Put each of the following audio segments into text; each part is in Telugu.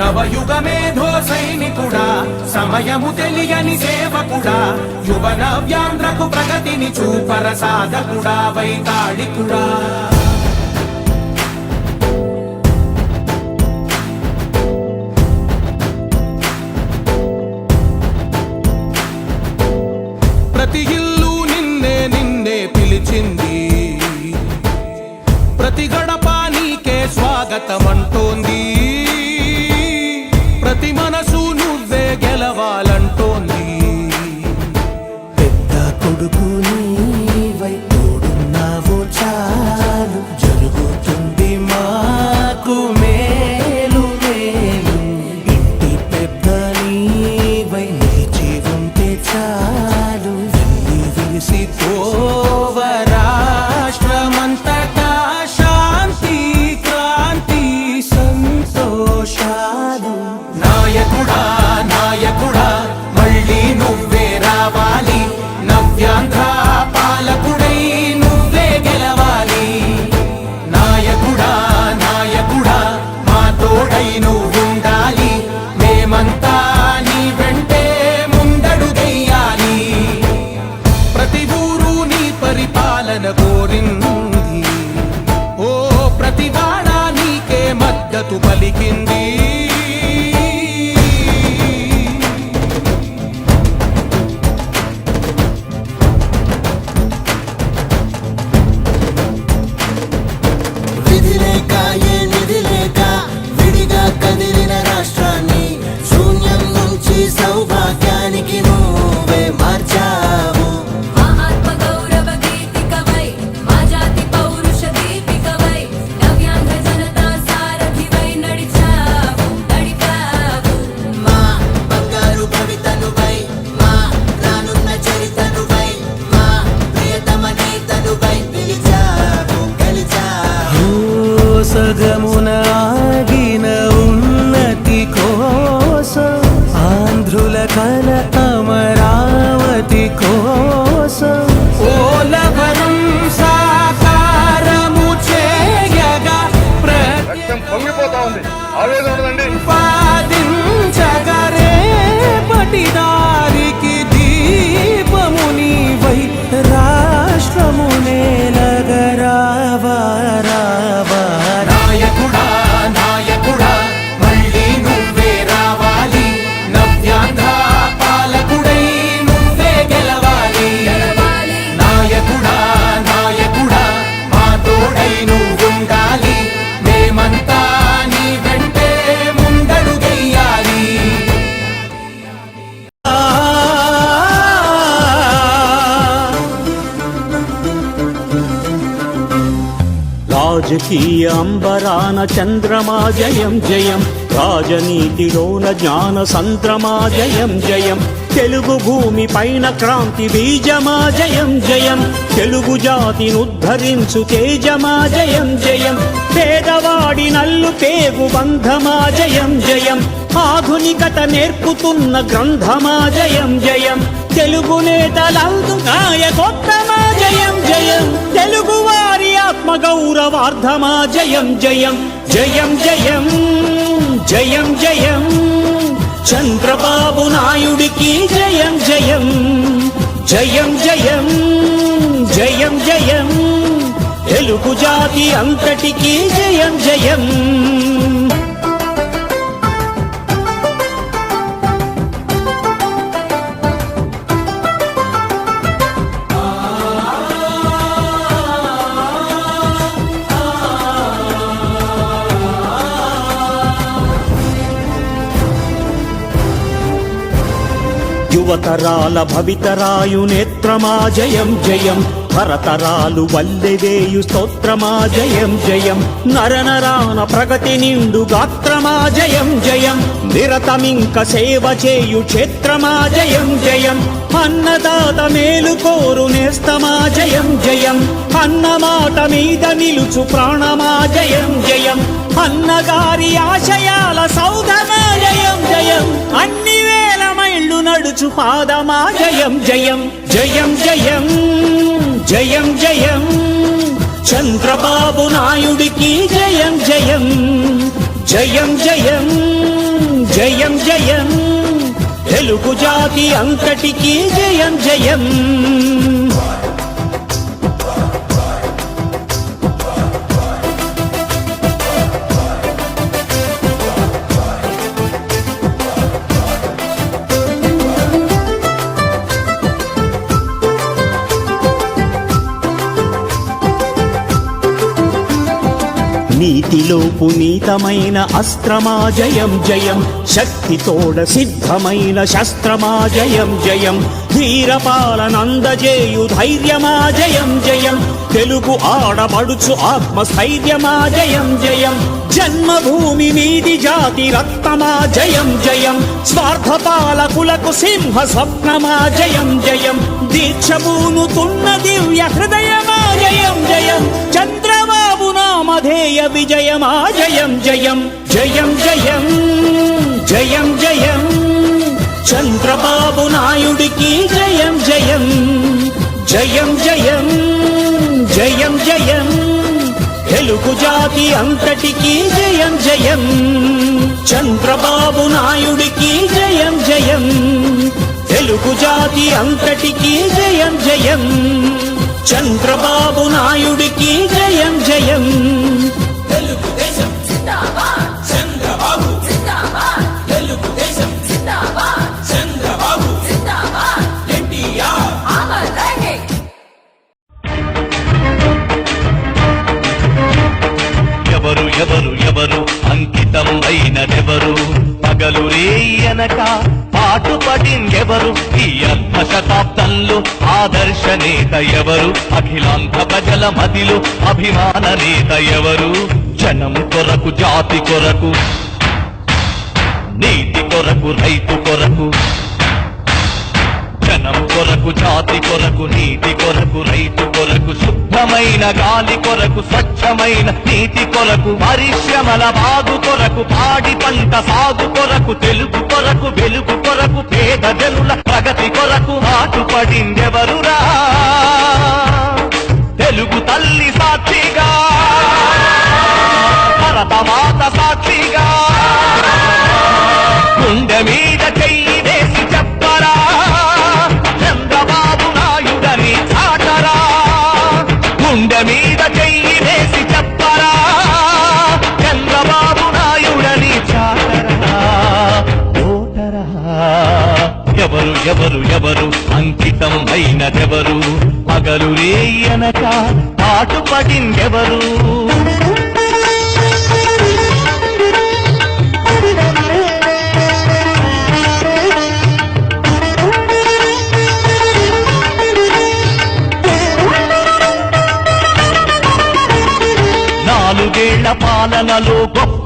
నవయుగ మేధో సైనికుడా సమయము తెలియని సేవకుడా యువన వ్యాంధ్రకు ప్రగతిని చూపర సాధకుడా వైతాళికుడా. ప్రతి ఇల్లు నిన్నే నిన్నే పిలిచింది. ప్రతి గడప నీకే స్వాగతం Pagamos కాశీ అంబరాన చంద్రమా జయం జయం రాజనీతిలోన జ్ఞాన సంద్రమా జయం జయం తెలుగు భూమి పైన క్రాంతి బీజమా జయం జయం తెలుగు జాతిని ఉద్ధరించు తేజమా జయం జయం పేదవాడి నల్లు పేగు బంధమా జయం జయం ఆధునికత నేర్పుతున్న గ్రంథమా జయం జయం తెలుగు నేతలందు నాయకొత్తమా జయం జయం తెలుగువా వారి ఆత్మ గౌరవార్థమా జయం జయం జయం జయం జయం జయం. చంద్రబాబు నాయుడికి జయం జయం జయం జయం జయం జయం. తెలుగు జాతి అంతటికీ జయం జయం. యువతరాల భవితరాయు నేత్రమా జయం జయం. భరతరాలు వల్లెవేయు స్తోత్రమా జయం జయం. నరనరాన ప్రగతి నిండు గాత్రమా జయం జయం. నిరతమింక సేవ చేయు క్షేత్రమా జయం జయం. అన్నదాత మేలు కోరు నేస్తమా జయం జయం. అన్నమాట మీద నిలుచు ప్రాణమా జయం జయం. అన్నగారి ఆశయాల సౌధమా జయం జయం. అన్ని వేల నడుచు పాదమా జయం జయం జయం జయం జయం జయం. చంద్రబాబు నాయుడికి జయం జయం జయం జయం జయం జయం. తెలుగు జాతి అంతటికీ జయం జయం. నీతిలో పునీతమైన అస్త్రమా జయం జయం. శక్తితోడ సిద్ధమైన శస్త్రమా జయం జయం. ధీరపాలనందజేయు ధైర్యమా జయం జయం. తెలుగు ఆడబడుచు ఆత్మస్థైర్యమా జయం జయం. జన్మభూమి నీది జాతి రక్తమా జయం జయం. స్వార్థ పాలకులకు సింహ స్వప్నమా జయం జయం. దీక్షభూనుతున్న దివ్య హృదయమా జయం జయం. విజయమా జయం జయం జయం జయం జయం జయం. చంద్రబాబు నాయుడికి జయం జయం జయం జయం జయం జయం. తెలుగు జాతి అంతటికి జయం జయం. చంద్రబాబు నాయుడికి జయం జయం. తెలుగు జాతి అంతటికి జయం జయం. చంద్రబాబు నాయుడికి జయం జయం. చంద్రబాబు. తెలుగుదేశం చంద్రబాబు. ఎవరు ఎవరు ఎవరు? అంకితం అయినదెవరు? పగలు రేయనక పాటుపడిందెవరు ఈ అర్ధ శతాబ్దంలో ఆదర్శ నేత ఎవరు? అఖిలాంధ్ర ప్రజల మదిలో అభిమాన నేత ఎవరు? జనం కొరకు జాతి కొరకు నీతి కొరకు రైతు కొరకు. జనం కొరకు జాతి కొరకు నీతి కొరకు రైతు కొరకు శుద్ధమైన గాలి కొరకు స్వచ్ఛమైన నీతి కొరకు పరిశ్రమల బాగు కొరకు పాడి పంట సాగు కొరకు తెలుగు కొరకు వెలుగు కొరకు పేద జనుల ప్రగతి కొరకు మాటుపడిందెవరురా తెలుగు తల్లి సాక్షిగా మాత సాక్షిగా. గుండె మీద చెయ్యి వేసి చెప్పరా. చంద్రబాబు నాయుడని చాటరా. గుండె మీద చెయ్యి వేసి చెప్పరా. చంద్రబాబు నాయుడని చాటరా. ఓటరా. ఎవరు ఎవరు ఎవరు అంకితం అయినదెవరు? పగలు రేయనక పాటుపడిందెవరు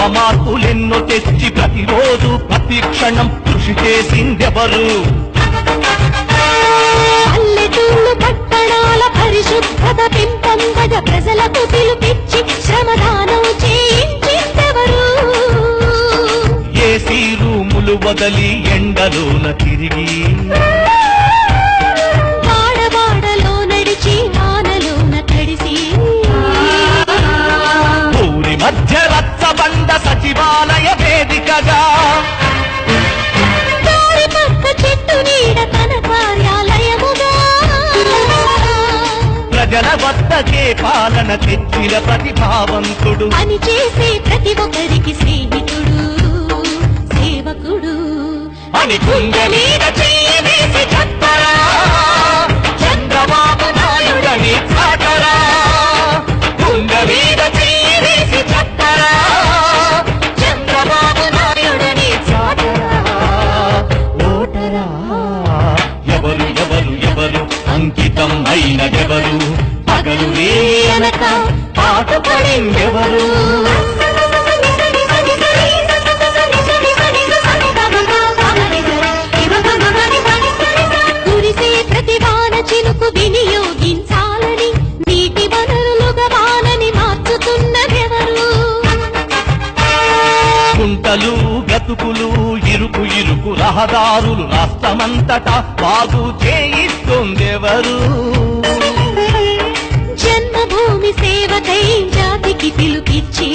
గొప్ప మార్పులెన్నో తెచ్చి ప్రతిరోజు ప్రతి క్షణం కృషి చేసిందెవరు? పల్లెటూళ్ళు పట్టణాల పరిశుభ్రత పెంపొందగ ప్రజలకు పిలుపిచ్చి శ్రమదానం చేయించిందెవరు? ఏసీ రూములు వదలి ఎండలోన తిరిగి పాలన తెచ్చిన ప్రతిభావంతుడు. పని చేసే ప్రతి ఒక్కరికి స్నేహితుడు సేవకుడు. అని గుండె మీద చెయ్యి వేసి చెప్పరా చంద్రబాబు నాయుడని చాటరా చెప్పరా చంద్రబాబు నాయుడని చాటరా ఓటరా. ఎవరు ఎవరు ఎవరు? అంకితం అయినదెవరు పగలు వేయనక పాట పడిందెవరు వినియోగించాలని కుంటలు గతుకులు ఇరుకు ఇరుకు రహదారులు రాష్ట్రమంతటా బాగు చేయిస్తుందెవరు దేవతై జాతికి పిలుపిచ్చి